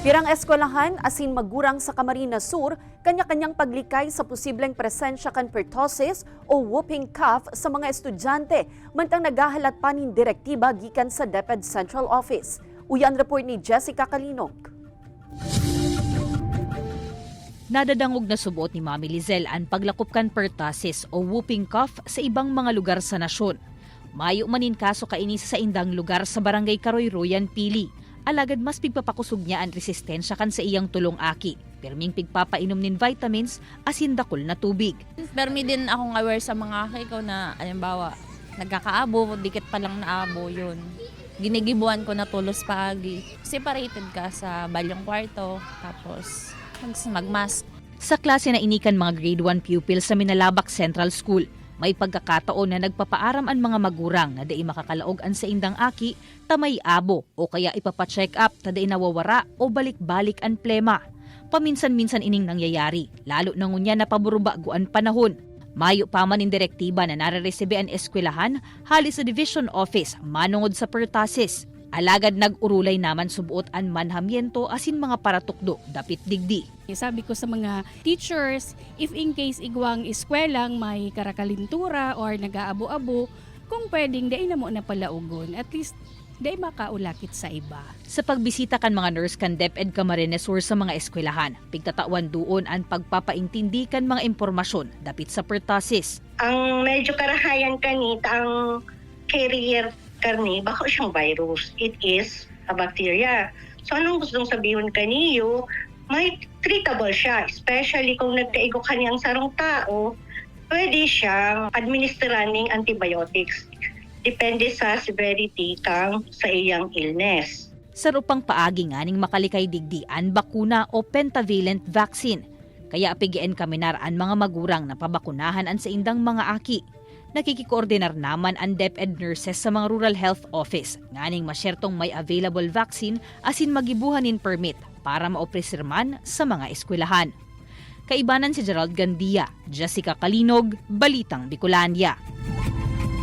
Pirang eskwelahan asin magurang sa Camarines Sur, kanya-kanyang paglikay sa posibleng presensya kan pertussis o whooping cough sa mga estudyante, mantang naghahalat pa nin direktiba gikan sa DepEd Central Office. Uyan report ni Jessica Kalinog. Nadadangog na subuot ni Mami Lizel ang paglakop kan pertussis o whooping cough sa ibang mga lugar sa nasyon. Mayo manin kaso kainis sa indang lugar sa barangay Karoy-Royan, Pili. Alagad mas pigpapakusog niya ang resistensya kan sa iyang tulong aki. Perming pigpapainom nin vitamins asin dakol na tubig. Permi din akong aware sa mga kay ko na, alimbawa, nagkakaabo, dikit pa lang naabo yun. Ginigibuan ko na tulos paagi. Separated ka sa balyong kwarto, tapos mag- magmask. Sa klase na inikan mga grade 1 pupils sa Minalabak Central School, may pagkakataon na nagpapaaram ang mga magurang na dai makakalaog an sa indang aki tamay abo o kaya ipapacheck up ta dai nawawara o balik-balik ang plema. Paminsan-minsan ining nangyayari, lalo na ngunya na paburubaguan panahon. Mayo pa man in direktiba na nare-resibe ang eskwelahan halis sa division office manungod sa pertasis. Alagad nag-urulay naman subuot ang manhamiento asin mga paratukdo dapit digdi. Sabi ko sa mga teachers, if in case igwang eskwelang may karakalintura or nag-aabo-abo, kung pwedeng dai na mo na palaugon, at least dai makaulakit sa iba. Sa pagbisita kan mga nurse kan DepEd Camarines Sur sa mga eskwelahan, pigtatawan doon ang pagpapaintindi kan mga impormasyon dapit sa pertussis. ang medyo karahayan kanita ang carrier karni, baka siyang virus. It is a bacteria. So anong gustong sabihin kaniyo? May treatable siya, especially kung nagkaigo kaniyang sarong tao, pwede siyang administraning antibiotics. Depende sa severity kang sa iyang illness. Sa rupang paagi nga ning makalikay digdi ang bakuna o pentavalent vaccine. Kaya pigian kami naraan mga magurang na pabakunahan an sa indang mga aki. Nakikikoordinar naman ang DepEd nurses sa mga rural health office nganing masyertong may available vaccine asin magibuhanin permit para maopresirman sa mga eskwelahan. Kaibanan si Gerald Gandia, Jessica Kalinog, Balitang Bicolania.